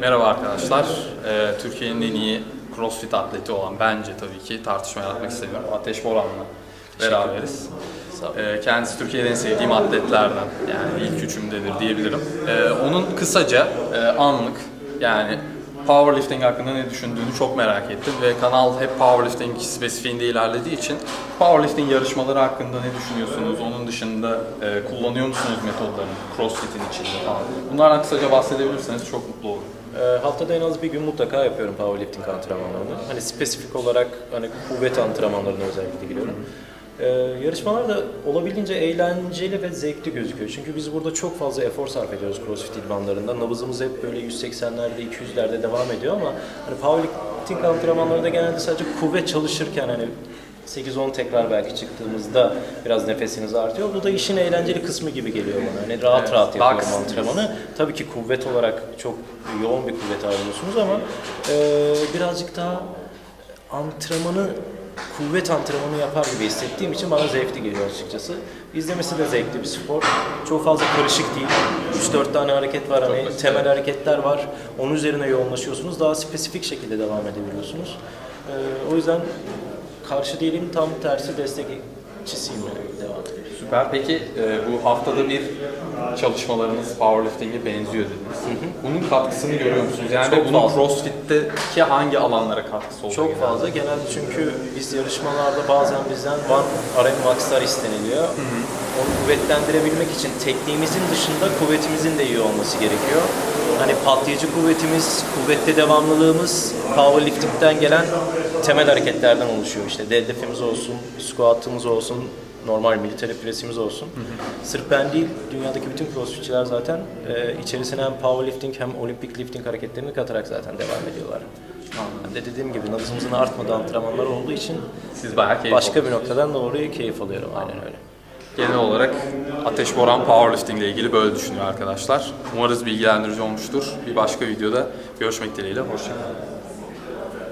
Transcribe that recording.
Merhaba arkadaşlar. Ee, Türkiye'nin en iyi CrossFit atleti olan bence tabii ki tartışma yaratmak istemiyorum. Ateş Boran'la beraberiz. Ee, kendisi Türkiye'de en sevdiğim atletlerden. Yani ilk üçümdedir diyebilirim. Ee, onun kısaca e, anlık yani powerlifting hakkında ne düşündüğünü çok merak ettim ve kanal hep powerlifting spesifiğinde ilerlediği için powerlifting yarışmaları hakkında ne düşünüyorsunuz? Onun dışında e, kullanıyor musunuz metodlarını CrossFit'in içinde falan? Bunlardan kısaca bahsedebilirseniz çok mutlu olurum. Ee, haftada en az bir gün mutlaka yapıyorum powerlifting antrenmanlarını. Hani spesifik olarak hani kuvvet antrenmanlarına özellikle giriyorum. Ee, yarışmalar da olabildiğince eğlenceli ve zevkli gözüküyor. Çünkü biz burada çok fazla efor sarf ediyoruz CrossFit idmanlarında. Nabızımız hep böyle 180'lerde, 200'lerde devam ediyor ama hani powerlifting antrenmanlarında genelde sadece kuvvet çalışırken hani 8-10 tekrar belki çıktığımızda biraz nefesiniz artıyor. Bu da işin eğlenceli kısmı gibi geliyor bana. Hani rahat Evet, rahat yapıyorum antrenmanı. Tabii ki kuvvet olarak çok yoğun bir kuvvet harcıyorsunuz ama e, birazcık daha antrenmanı kuvvet antrenmanı yapar gibi hissettiğim için bana zevkli geliyor açıkçası. İzlemesi de zevkli bir spor. Çok fazla karışık değil. 3-4 tane hareket var hani temel hareketler var. Onun üzerine yoğunlaşıyorsunuz. Daha spesifik şekilde devam edebiliyorsunuz. E, o yüzden karşı değilim tam tersi destekçisiyim yani devam edelim. Süper. Peki e, bu haftada bir çalışmalarınız powerlifting'e benziyor dediniz. Bunun katkısını görüyor musunuz? Yani Çok bunun fazla. CrossFit'teki hangi alanlara katkısı oluyor? Çok fazla. Genelde çünkü biz yarışmalarda bazen bizden one RM max'lar isteniliyor. Onu kuvvetlendirebilmek için tekniğimizin dışında kuvvetimizin de iyi olması gerekiyor. Hani patlayıcı kuvvetimiz, kuvvette devamlılığımız powerlifting'den gelen temel hareketlerden oluşuyor. İşte deadlift'imiz olsun, squat'ımız olsun, normal military press'imiz olsun. Sırf ben değil, dünyadaki bütün crossfitçiler zaten e, içerisine hem powerlifting hem olimpik lifting hareketlerini katarak zaten devam ediyorlar. Ben de dediğim gibi nabzımızın artmadığı antrenmanlar olduğu için Siz bayağı keyif başka bir noktadan doğru keyif alıyorum aynen öyle. Genel olarak Ateş Boran powerlifting ile ilgili böyle düşünüyor arkadaşlar. Umarız bilgilendirici olmuştur. Bir başka videoda görüşmek dileğiyle. Hoşçakalın.